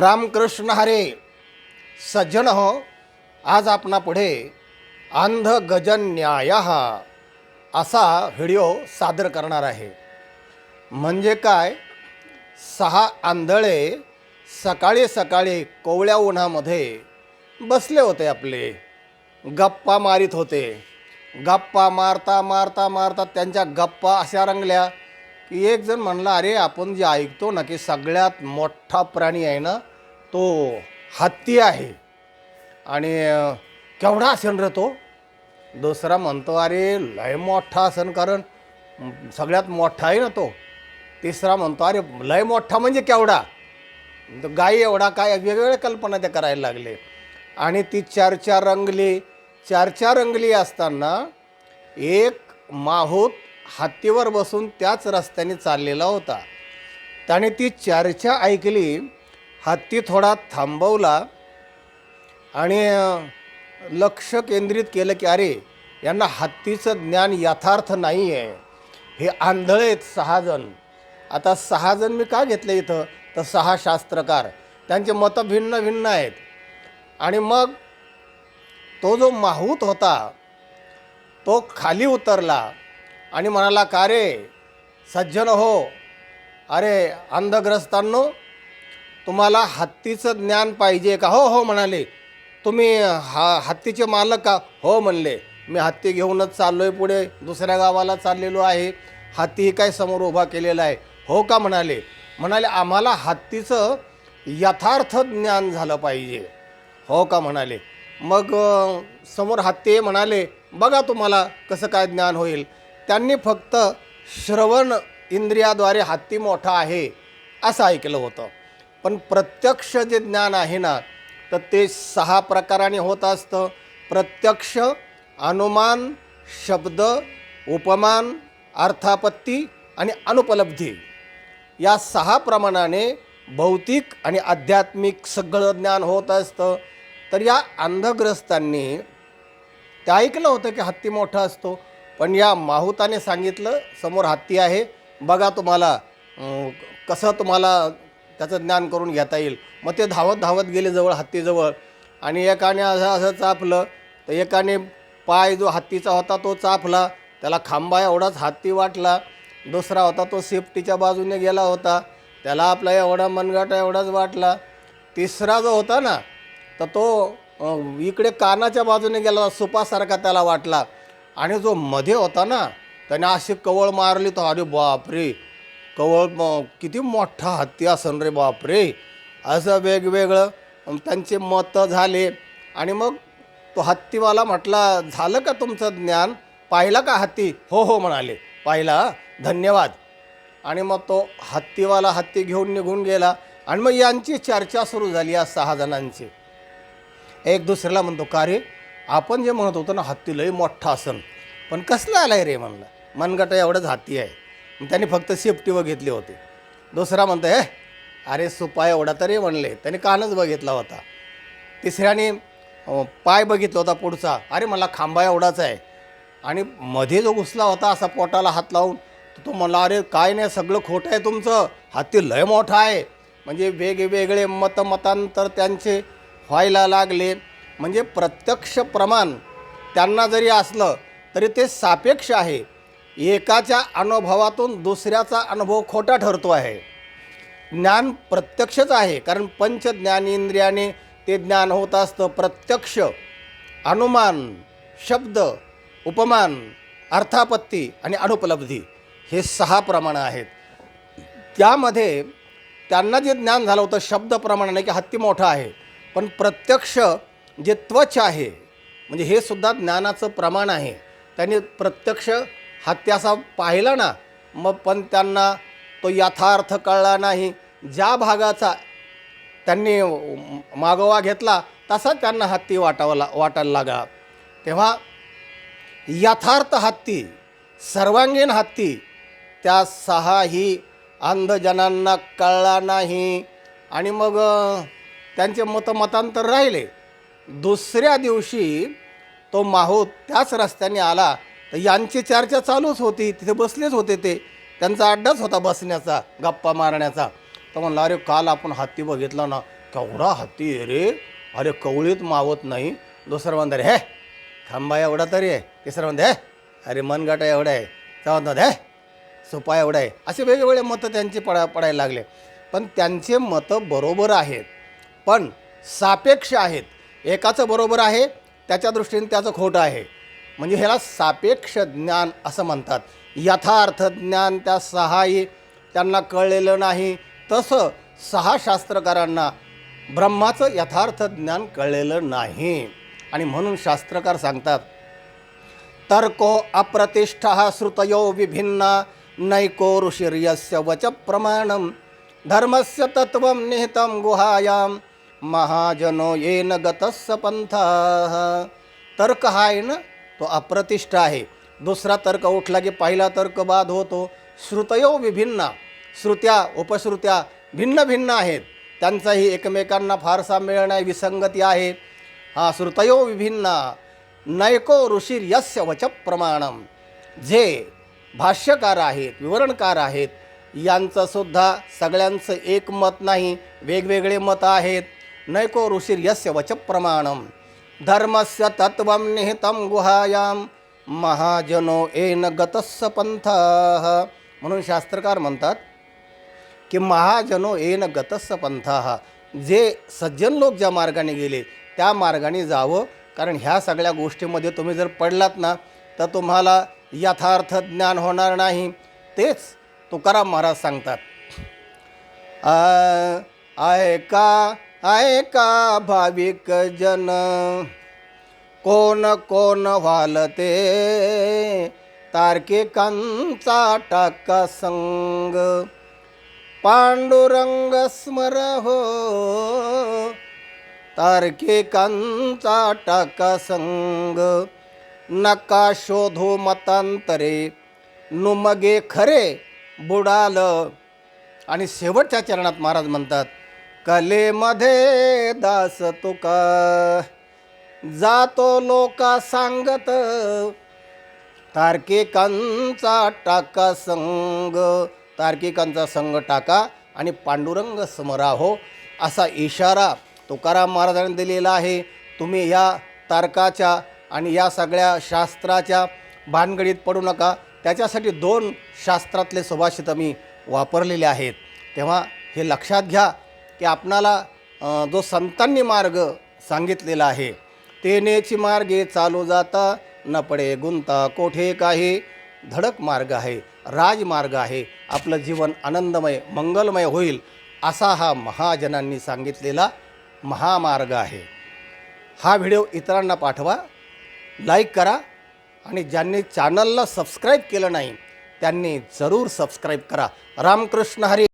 रामकृष्ण हरे सज्जन हो आज आपणापुढे अंध गजन न्याय असा व्हिडिओ सादर करणार आहे. म्हणजे काय? सहा आंधळे सकाळी सकाळी कोवळ्या उन्हामध्ये बसले होते आपले. गप्पा मारित होते. गप्पा मारता मारता मारता त्यांच्या गप्पा अशा रंगल्या. की एक जण म्हणला अरे आपण जे ऐकतो ना की सगळ्यात मोठा प्राणी आहे ना तो हत्ती आहे. आणि केवढा असेल रे तो? दुसरा म्हणतो अरे लय मोठा असेल कारण सगळ्यात मोठा आहे ना तो. तिसरा म्हणतो अरे लय मोठा म्हणजे केवढा? गाई एवढा काय वेगवेगळ्या कल्पना त्या करायला लागले. आणि ती चर्चा रंगली चर्चा रंगली असताना एक माहूत हत्तीवर बसून त्याच रस्त्याने चाललेला होता. त्याने ती चर्चा ऐकली. हत्ती थोडा थांबवला आणि लक्ष केंद्रित केलं की अरे यांना हत्तीचं ज्ञान यथार्थ नाही आहे हे आंधळे आहेत सहाजण आता सहाजण मी का घेतले इथं? तर सहा शास्त्रकार. त्यांचे मतं भिन्न भिन्न आहेत. आणि मग तो जो माहूत होता तो खाली उतरला. आणि म्हणाला का रे? सज्जन हो. अरे अंधग्रस्तांनो तुम्हाला हत्तीचं ज्ञान पाहिजे का? हो हो म्हणाले. तुम्ही हा हत्तीचे मालक का? हो म्हणले. मी हत्ती घेऊनच चाललो आहे पुढे. दुसऱ्या गावाला चाललेलो आहे. हत्तीही काय समोर उभा केलेला आहे. हो का? म्हणाले. म्हणाले आम्हाला हत्तीचं यथार्थ ज्ञान झालं पाहिजे. हो का? म्हणाले. मग समोर हत्ती म्हणाले. बघा तुम्हाला कसं काय ज्ञान होईल. त्यांनी फक्त श्रवण इंद्रियाद्वारे हत्ती मोठा आहे असं ऐकलं होतं. पण प्रत्यक्ष जे ज्ञान आहे ना तर ते सहा प्रकाराने होत असतं. प्रत्यक्ष अनुमान शब्द उपमान अर्थापत्ती आणि अनुपलब्धी. या सहा प्रमाणाने भौतिक आणि आध्यात्मिक सगळं ज्ञान होत असतं. तर या अंधग्रस्तांनी ते ऐकलं होतं की हत्ती मोठा असतो. पण या माहुताने सांगितलं समोर हत्ती आहे. बघा तुम्हाला कसं तुम्हाला त्याचं ज्ञान करून घेता येईल. मग ते धावत धावत गेले जवळ हत्तीजवळ. आणि एकाने असं असं चापलं तर एकाने पाय जो हत्तीचा होता तो चापला. त्याला खांबा एवढाच हत्ती वाटला. दुसरा होता तो सेफ्टीच्या बाजूने गेला होता. त्याला आपला एवढा मनगाटा एवढाच वाटला. तिसरा जो होता ना तर तो इकडे कानाच्या बाजूने गेला सुपासारखा त्याला वाटला. आणि जो मध्ये होता ना त्याने अशी कवळ मारली तर अरे बापरे कवळ म- किती मोठा हत्ती असन रे बापरे. असं वेगवेगळं त्यांचे मतं झाले. आणि मग तो हत्तीवाला म्हटला झालं का तुमचं ज्ञान? पाहिला का हत्ती? हो हो म्हणाले. पाहिला धन्यवाद. आणि मग तो हत्तीवाला हत्ती घेऊन निघून गेला. आणि मग यांची चर्चा सुरू झाली या सहा जणांची. एक दुसऱ्याला म्हणतो का रे? आपण जे म्हणत होतो ना हत्ती लई मोठा असन. पण कसलं आहे रे म्हणलं? मनगटा एवढंच हत्ती आहे. त्याने त्यांनी फक्त सेफ्टी बघितली होती. दुसरा म्हणतो हे अरे सुपा एवढा तरी म्हणले. त्याने कानच बघितला होता. तिसऱ्याने पाय बघितला होता पुढचा. अरे मला खांबा एवढाच आहे. आणि मध्ये जो घुसला होता असा पोटाला हात लावून तर तो म्हणला अरे काय नाही सगळं खोटं आहे तुमचं. हत्ती लय मोठा आहे. म्हणजे वेगवेगळे मतमतांतर त्यांचे व्हायला लागले. म्हणजे प्रत्यक्ष प्रमाण त्यांना जरी असलं तरी ते सापेक्ष आहे. एकाच्या अनुभवातून दुसऱ्याचा अनुभव खोटा ठरतो आहे. ज्ञान प्रत्यक्षच आहे कारण पंच ज्ञानेंद्रियाने ते ज्ञान होत असतं. प्रत्यक्ष अनुमान शब्द उपमान अर्थापत्ती आणि अनुपलब्धी हे सहा प्रमाणं आहेत. त्यामध्ये त्यांना जे ज्ञान झालं होतं शब्द प्रमाणाने की हत्ती मोठा आहे पण प्रत्यक्ष जे त्वच आहे म्हणजे हे सुद्धा ज्ञानाचं प्रमाण आहे त्यांनी प्रत्यक्ष हत्ती असा पाहिला ना मग पण त्यांना तो यथार्थ कळला नाही. ज्या भागाचा त्यांनी मागोवा घेतला तसा त्यांना हत्ती वाटावा ला वाटायला लागला. तेव्हा यथार्थ हत्ती सर्वांगीण हत्ती त्या सहाही अंधजनांना कळला नाही. आणि मग त्यांचे मतमतांतर राहिले. दुसऱ्या दिवशी तो माहूत त्याच रस्त्याने आला. तर यांची चर्चा चालूच होती. तिथे बसलेच होते ते. त्यांचा अड्डाच होता बसण्याचा गप्पा मारण्याचा. तर म्हणला अरे काल आपण हत्ती बघितला ना. केवढा हत्ती रे. अरे कवळीत मावत नाही. दुसरं म्हणतात हे खांबा एवढा तरी आहे. तिसरं म्हणते हे अरे मनगटा एवढा आहे. त्या म्हणतात हे सोपा एवढा आहे. असे वेगवेगळे मतं त्यांचे पडा पडायला लागले. पण त्यांचे मतं बरोबर आहेत. पण सापेक्ष आहेत. एकाचं बरोबर आहे त्याच्या दृष्टीने त्याचं खोटं आहे. म्हणजे ह्याला सापेक्ष ज्ञान असं म्हणतात. यथार्थ ज्ञान त्या सहाही त्यांना कळलेलं नाही. तसं सहा शास्त्रकारांना ब्रह्माचं यथार्थ ज्ञान कळलेलं नाही. आणि म्हणून शास्त्रकार सांगतात तर्को अप्रतिष्ठा श्रुतयो विभिन्ना नैको ऋषिर्यस्य वच प्रमाणम धर्मस्य तत्व निहितं गुहायां महाजनो येन गतस्य पंथा. तर्क हा आहे ना तो अप्रतिष्ठ आहे. दुसरा तर्क उठला की पहिला तर्क बाद होतो. श्रुतयो विभिन्न श्रुत्या उपश्रुत्या भिन्न भिन्न आहेत. त्यांचाही एकमेकांना फारसा मेळ नाही विसंगती आहे. हा श्रुतयो विभिन्ना नैको ऋषीर यस्य वच प्रमाणम जे भाष्यकार आहेत विवरणकार आहेत यांचंसुद्धा सगळ्यांचं एक मत नाही वेगवेगळे मत आहेत. नैको ऋषीर यस्य वच प्रमाणम धर्मस्य तत्त्वं निहितं गुहायां। महाजनो एन गतस्य पंथ म्हणून शास्त्रकार म्हणतात की महाजनो येन गतस्य पंथः जे सज्जन लोक ज्या मार्गाने गेले त्या मार्गाने जावं। कारण ह्या सगळ्या गोष्टीमध्ये तुम्ही जर पडलात ना तर तुम्हाला यथार्थ ज्ञान होणार नाही. तेच तुकाराम महाराज सांगतात. ऐका ऐका भाविक जन? कोण कोण वालते? तार्किकांचा टाका संग. पांडुरंग स्मर हो. तार्किकांचा टाका संग. नका शोधू मतांतरे. नुमगे खरे बुडाल. आणि शेवटच्या चरणात महाराज म्हणतात कलेमध्ये दास तुका. जातो लोका सांगत तार्किकांचा टाका संग. तार्किकांचा संग टाका आणि पांडुरंग स्मराहो असा इशारा तुकाराम महाराजांनी दिलेला आहे. तुम्ही या तारकाच्या आणि या सगळ्या शास्त्राच्या भानगडीत पडू नका. त्याच्यासाठी दोन शास्त्रातले सुभाषित मी वापरलेले आहेत. तेव्हा हे लक्षात घ्या. की आपणाला जो संतांनी मार्ग सांगितलेला आहे तेनेची मार्गे चालू जाता न पडे गुंता. कोठे काही धडक मार्ग आहे राजमार्ग आहे आपलं जीवन आनंदमय मंगलमय होईल असा हा महाजनांनी सांगितलेला महामार्ग आहे. हा व्हिडिओ इतरांना पाठवा लाईक करा आणि ज्यांनी चॅनलला सबस्क्राईब केलं नाही त्यांनी जरूर सबस्क्राईब करा. रामकृष्ण हरी